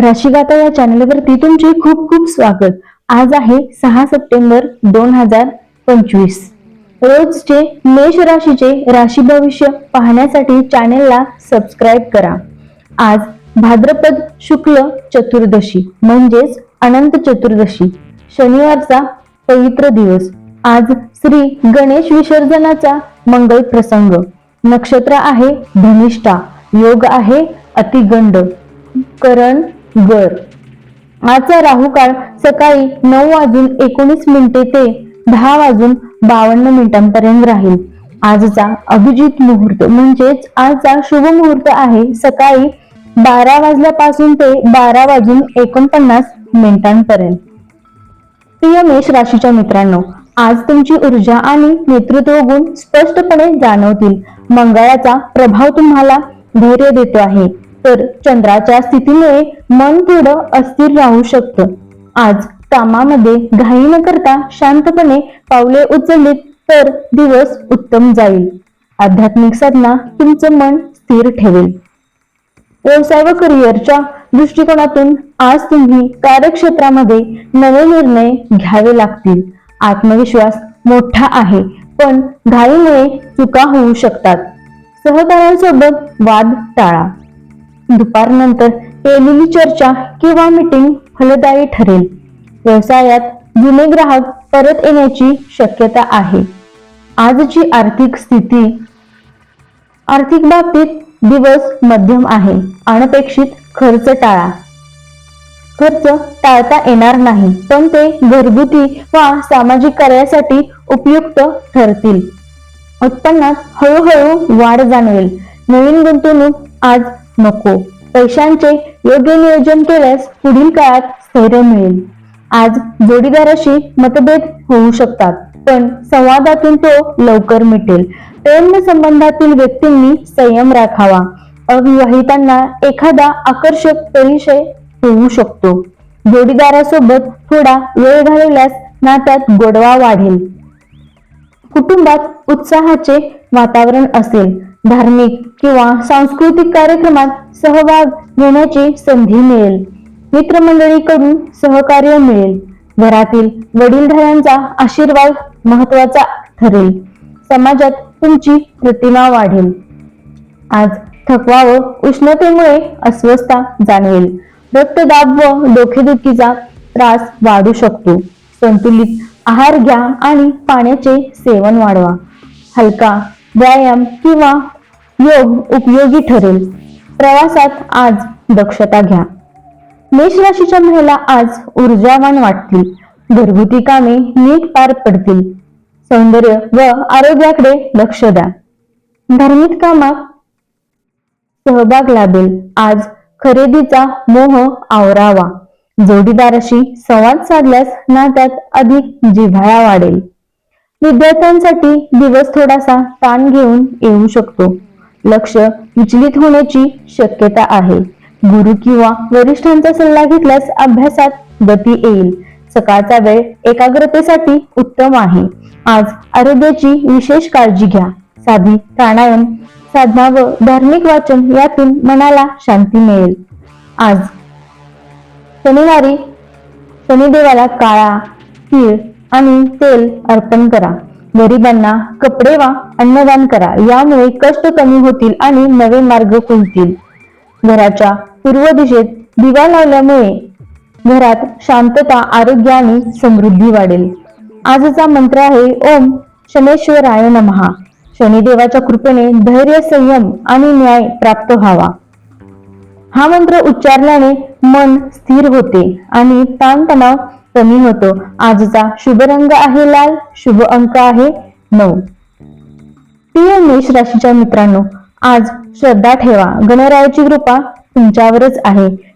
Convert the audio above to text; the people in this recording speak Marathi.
राशीगाता या चॅनलवरती तुमचे खूप खूप स्वागत. आज आहे सहा सप्टेंबर दोन हजार पंचवीस. रोजचे मेष राशीचे राशी भविष्य पाहण्यासाठी चॅनेलला सबस्क्राईब करा. आज भाद्रपद शुक्ल चतुर्दशी म्हणजेच अनंत चतुर्दशी शनिवारचा पवित्र दिवस. आज श्री गणेश विसर्जनाचा मंगल प्रसंग. नक्षत्र आहे धनिष्ठा योग आहे अतिगंड. करण गर आजचा राहू काळ सकाळी नऊ वाजून एकोणीस मिनिटे ते दहा वाजून बावन्न मिनिटांपर्यंत राहील. आजचा अभिजित मुहूर्त म्हणजेच आजचा शुभ मुहूर्त आहे सकाळी बारा वाजल्यापासून ते बारा वाजून एकोणपन्नास मिनिटांपर्यंत. प्रिय मेष राशीच्या मित्रांनो आज तुमची ऊर्जा आणि नेतृत्व गुण स्पष्टपणे जाणवतील. मंगळाचा प्रभाव तुम्हाला धैर्य देतो आहे. तर चंद्राच्या स्थितीमुळे मन थोडं अस्थिर राहू शकतं. आज कामामध्ये घाई न करता शांतपणे पावले उचललीत तर दिवस उत्तम जाईल. आध्यात्मिक साधना तुमचं मन स्थिर ठेवेल. व्यवसाय व करिअरच्या दृष्टिकोनातून आज तुम्ही कार्यक्षेत्रामध्ये नवे निर्णय घ्यावे लागतील. आत्मविश्वास मोठा आहे पण घाईमुळे चुका होऊ शकतात. सहकाऱ्यांसोबत वाद टाळा. दुपारनंतर केलेली चर्चा किंवा मीटिंग फलदायी ठरेल. व्यवसायात जुने ग्राहक परत येण्याची शक्यता आहे. आजची आर्थिक स्थिती आर्थिक बाबतीत दिवस मध्यम आहे. अनपेक्षित खर्च टाळा. खर्च टाळता येणार नाही पण ते घरगुती वा सामाजिक कार्यासाठी उपयुक्त ठरतील. उत्पन्नात हळूहळू वाढ जाणवेल. नवीन गुंतवणूक आज नको. पैशांचे योग्य नियोजन केल्यास पुढील काळात स्थैर्य मिळेल. आज जोडीदाराशी मतभेद होऊ शकतात पण संवादातून तो लवकर मिटेल. प्रेम संबंधातील व्यक्तींनी संयम राखावा. अविवाहितांना एखादा आकर्षक परिचय होऊ शकतो. जोडीदारासोबत थोडा वेळ घालवल्यास नात्यात गोडवा वाढेल. कुटुंबात उत्साहाचे वातावरण असेल. धार्मिक किंवा सांस्कृतिक कार्यक्रमात सहभाग घेण्याची संधी मिळेल. मित्रमंडळीकडून सहकार्य मिळेल. घरातील वडीलधाऱ्यांचा आशीर्वाद महत्त्वाचा ठरेल. समाजात तुमची प्रतिमा वाढेल. आज थकवा व उष्णतेमुळे अस्वस्थता जाणवेल. रक्तदाब व डोकेदुखीचा त्रास वाढू शकतो. संतुलित आहार घ्या आणि पाण्याचे सेवन वाढवा. हलका व्यायाम किंवा योग उपयोगी ठरेल. प्रवासात आज दक्षता घ्या. मेष राशीच्या महिला आज ऊर्जावान वाटतील. घरगुती कामे नीट पार पडतील. सौंदर्य व आरोग्याकडे लक्ष द्या. धार्मिक कामात सहभाग लाभेल. आज खरेदीचा मोह आवरावा. जोडीदाराशी संवाद साधल्यास नात्यात अधिक जिव्हाळा वाढेल. विद्यार्थ्यांसाठी दिवस थोडासा ताण घेऊन येऊ शकतो. लक्ष विचलित होण्याची शक्यता आहे. गुरु किंवा वरिष्ठांचा सल्ला घेतल्यास अभ्यासात गती येईल. सकाळचा वेळ एकाग्रतेसाठी उत्तम आहे. आज आरोग्याची विशेष काळजी घ्या. साधी प्राणायाम साधना व धार्मिक वाचन यातून मनाला शांती मिळेल. आज शनिवारी शनिदेवाला काळा तीळ आणि तेल अर्पण करा. गरिबांना कपडे वा अन्नदान करा. यामुळे कष्ट कमी होतील आणि नवे मार्ग खुलतील. घराच्या पूर्व दिशेत दिवा लावल्यामुळे घरात शांतता आरोग्य आणि समृद्धी वाढेल. आजचा मंत्र आहे ओम शनेश्वराय नमहा शनिदेवाच्या कृपेने धैर्य संयम आणि न्याय प्राप्त व्हावा. हा मंत्र उच्चारल्याने मन स्थिर होते आणि ताणतणाव कमी होतो. आजचा शुभ रंग आहे लाल शुभ अंक आहे नऊ. प्रिय मेष राशीच्या मित्रांनो आज श्रद्धा ठेवा. गणरायाची कृपा तुमच्यावरच आहे.